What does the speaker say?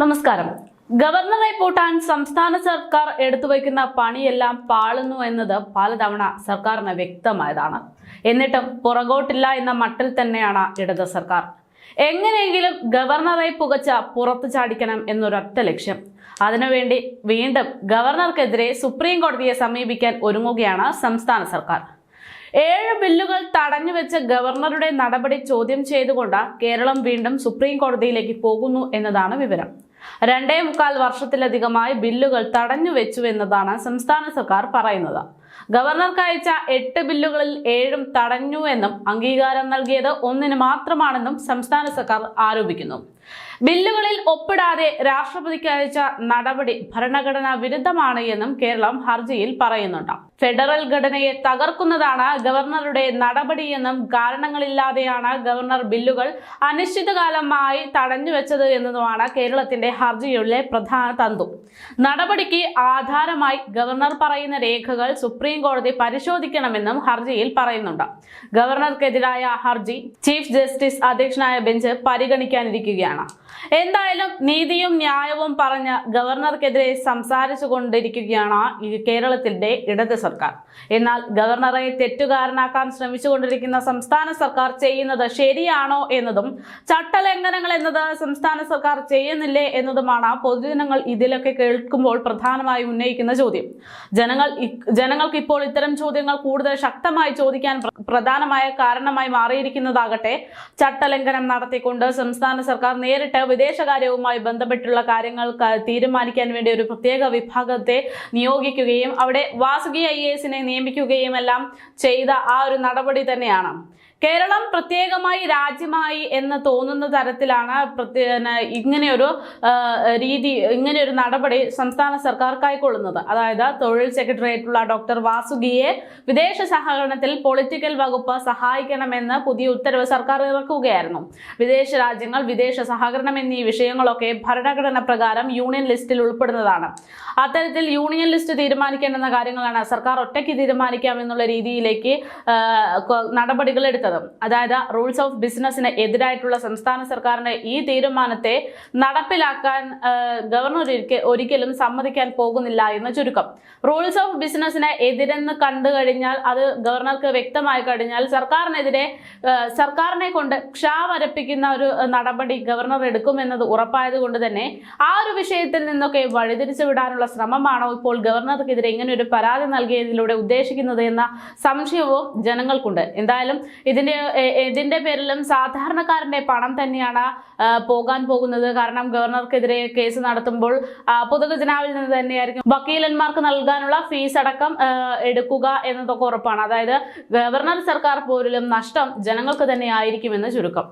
നമസ്കാരം. ഗവർണറെ പൂട്ടാൻ സംസ്ഥാന സർക്കാർ എടുത്തുവയ്ക്കുന്ന പണിയെല്ലാം പാളുന്നു എന്നത് പലതവണ സർക്കാരിന് വ്യക്തമായതാണ്. എന്നിട്ടും പുറകോട്ടില്ല എന്ന മട്ടിൽ തന്നെയാണ് ഇടത് സർക്കാർ. എങ്ങനെയെങ്കിലും ഗവർണറെ പുകച്ച പുറത്തു ചാടിക്കണം എന്നൊരൊറ്റ ലക്ഷ്യം. അതിനുവേണ്ടി വീണ്ടും ഗവർണർക്കെതിരെ സുപ്രീം കോടതിയെ സമീപിക്കാൻ ഒരുങ്ങുകയാണ് സംസ്ഥാന സർക്കാർ. ഏഴ് ബില്ലുകൾ തടഞ്ഞു വെച്ച ഗവർണറുടെ നടപടി ചോദ്യം ചെയ്തുകൊണ്ട് കേരളം വീണ്ടും സുപ്രീം കോടതിയിലേക്ക് പോകുന്നു എന്നതാണ് വിവരം. രണ്ടേ മുക്കാൽ വർഷത്തിലധികമായി ബില്ലുകൾ തടഞ്ഞു വെച്ചുവെന്നതാണ് സംസ്ഥാന സർക്കാർ പറയുന്നത്. ഗവർണർക്ക് അയച്ച എട്ട് ബില്ലുകളിൽ ഏഴും തടഞ്ഞു എന്നും അംഗീകാരം നൽകിയത് ഒന്നിന് മാത്രമാണെന്നും സംസ്ഥാന സർക്കാർ ആരോപിക്കുന്നു. ബില്ലുകളിൽ ഒപ്പിടാതെ രാഷ്ട്രപതിക്ക് അയച്ച നടപടി ഭരണഘടനാ വിരുദ്ധമാണ് എന്നും കേരളം ഹർജിയിൽ പറയുന്നുണ്ട്. ഫെഡറൽ ഘടനയെ തകർക്കുന്നതാണ് ഗവർണറുടെ നടപടിയെന്നും കാരണങ്ങളില്ലാതെയാണ് ഗവർണർ ബില്ലുകൾ അനിശ്ചിതകാലമായി തടഞ്ഞുവെച്ചത് എന്നതുമാണ് കേരളത്തിന്റെ ഹർജിയിലെ പ്രധാന തന്തു. നടപടിക്ക് ആധാരമായി ഗവർണർ പറയുന്ന രേഖകൾ സുപ്രീം കോടതി പരിശോധിക്കണമെന്നും ഹർജിയിൽ പറയുന്നുണ്ട്. ഗവർണർക്കെതിരായ ഹർജി ചീഫ് ജസ്റ്റിസ് അധ്യക്ഷനായ ബെഞ്ച് പരിഗണിക്കാനിരിക്കുകയാണ്. എന്തായാലും നീതിയും ന്യായവും പറഞ്ഞ് ഗവർണർക്കെതിരെ സംസാരിച്ചു കൊണ്ടിരിക്കുകയാണ് കേരളത്തിന്റെ ഇടത് സർക്കാർ. എന്നാൽ ഗവർണറെ തെറ്റുകാരനാക്കാൻ ശ്രമിച്ചുകൊണ്ടിരിക്കുന്ന സംസ്ഥാന സർക്കാർ ചെയ്യുന്നത് ശരിയാണോ എന്നതും ചട്ടലംഘനങ്ങൾ എന്നത് സംസ്ഥാന സർക്കാർ ചെയ്യുന്നില്ലേ എന്നതുമാണ് പൊതുജനങ്ങൾ ഇതിലൊക്കെ കേൾക്കുമ്പോൾ പ്രധാനമായും ഉന്നയിക്കുന്ന ചോദ്യം. ജനങ്ങൾ ജനങ്ങൾക്ക് ഇപ്പോൾ ഇത്തരം ചോദ്യങ്ങൾ കൂടുതൽ ശക്തമായി ചോദിക്കാൻ പ്രധാനമായ കാരണമായി മാറിയിരിക്കുന്നതാകട്ടെ ചട്ടലംഘനം നടത്തിക്കൊണ്ട് സംസ്ഥാന സർക്കാർ നേരിട്ട് വിദേശകാര്യവുമായി ബന്ധപ്പെട്ടുള്ള കാര്യങ്ങൾ തീരുമാനിക്കാൻ വേണ്ടി ഒരു പ്രത്യേക വിഭാഗത്തെ നിയോഗിക്കുകയും അവിടെ വാസുകി ഐ എസിനെ നിയമിക്കുകയും എല്ലാം ചെയ്ത ആ ഒരു നടപടി തന്നെയാണ്. കേരളം പ്രത്യേകമായി രാജ്യമായി എന്ന് തോന്നുന്ന തരത്തിലാണ് ഇങ്ങനെയൊരു രീതി ഇങ്ങനെയൊരു നടപടി സംസ്ഥാന സർക്കാർ കൈക്കൊള്ളുന്നത് അതായത് തൊഴിൽ സെക്രട്ടറിയേറ്റുള്ള ഡോക്ടർ വാസുകിയെ വിദേശ സഹകരണത്തിൽ പൊളിറ്റിക്കൽ വകുപ്പ് സഹായിക്കണമെന്ന് പുതിയ ഉത്തരവ് സർക്കാർ ഇറക്കുകയായിരുന്നു. വിദേശ രാജ്യങ്ങൾ വിദേശ സഹകരണം എന്നീ വിഷയങ്ങളൊക്കെ ഭരണഘടന പ്രകാരം യൂണിയൻ ലിസ്റ്റിൽ ഉൾപ്പെടുന്നതാണ്. അത്തരത്തിൽ യൂണിയൻ ലിസ്റ്റ് തീരുമാനിക്കേണ്ടുന്ന കാര്യങ്ങളാണ് സർക്കാർ ഒറ്റയ്ക്ക് തീരുമാനിക്കാം എന്നുള്ള രീതിയിലേക്ക് നടപടികൾ എടുത്തത്. അതായത് റൂൾസ് ഓഫ് ബിസിനസ്സിന് എതിരായിട്ടുള്ള സംസ്ഥാന സർക്കാരിന്റെ ഈ തീരുമാനത്തെ നടപ്പിലാക്കാൻ ഗവർണർ ഒരിക്ക- ഒരിക്കലും സമ്മതിക്കാൻ പോകുന്നില്ല എന്ന് ചുരുക്കം. റൂൾസ് ഓഫ് ബിസിനസ്സിനെ എതിരെന്ന് കണ്ടു കഴിഞ്ഞാൽ അത് ഗവർണർക്ക് വ്യക്തമായി കഴിഞ്ഞാൽ സർക്കാരിനെതിരെ സർക്കാരിനെ കൊണ്ട് ക്ഷാവരപ്പിക്കുന്ന ഒരു നടപടി ഗവർണർ എടുക്കുമെന്നത് ഉറപ്പായത് കൊണ്ട് തന്നെ ആ ഒരു വിഷയത്തിൽ നിന്നൊക്കെ വഴിതിരിച്ചു വിടാനുള്ള ശ്രമമാണോ ഇപ്പോൾ ഗവർണർക്കെതിരെ ഇങ്ങനെ ഒരു പരാതി നൽകിയതിലൂടെ ഉദ്ദേശിക്കുന്നത് എന്ന സംശയവും ജനങ്ങൾക്കുണ്ട്. എന്തായാലും ഇതിന്റെ ഇതിന്റെ പേരിലും സാധാരണക്കാരന്റെ പണം തന്നെയാണ് പോകാൻ പോകുന്നത്. കാരണം ഗവർണർക്കെതിരെ കേസ് നടത്തുമ്പോൾ പൊതുഖജനാവിൽ നിന്ന് തന്നെയായിരിക്കും വക്കീലന്മാർക്ക് നൽകാനുള്ള ഫീസ് അടക്കം എടുക്കുക എന്നതൊക്കെ ഉറപ്പാണ്. അതായത് ഗവർണർ സർക്കാർ പോരിലും നഷ്ടം ജനങ്ങൾക്ക് തന്നെ ആയിരിക്കുമെന്ന് ചുരുക്കം.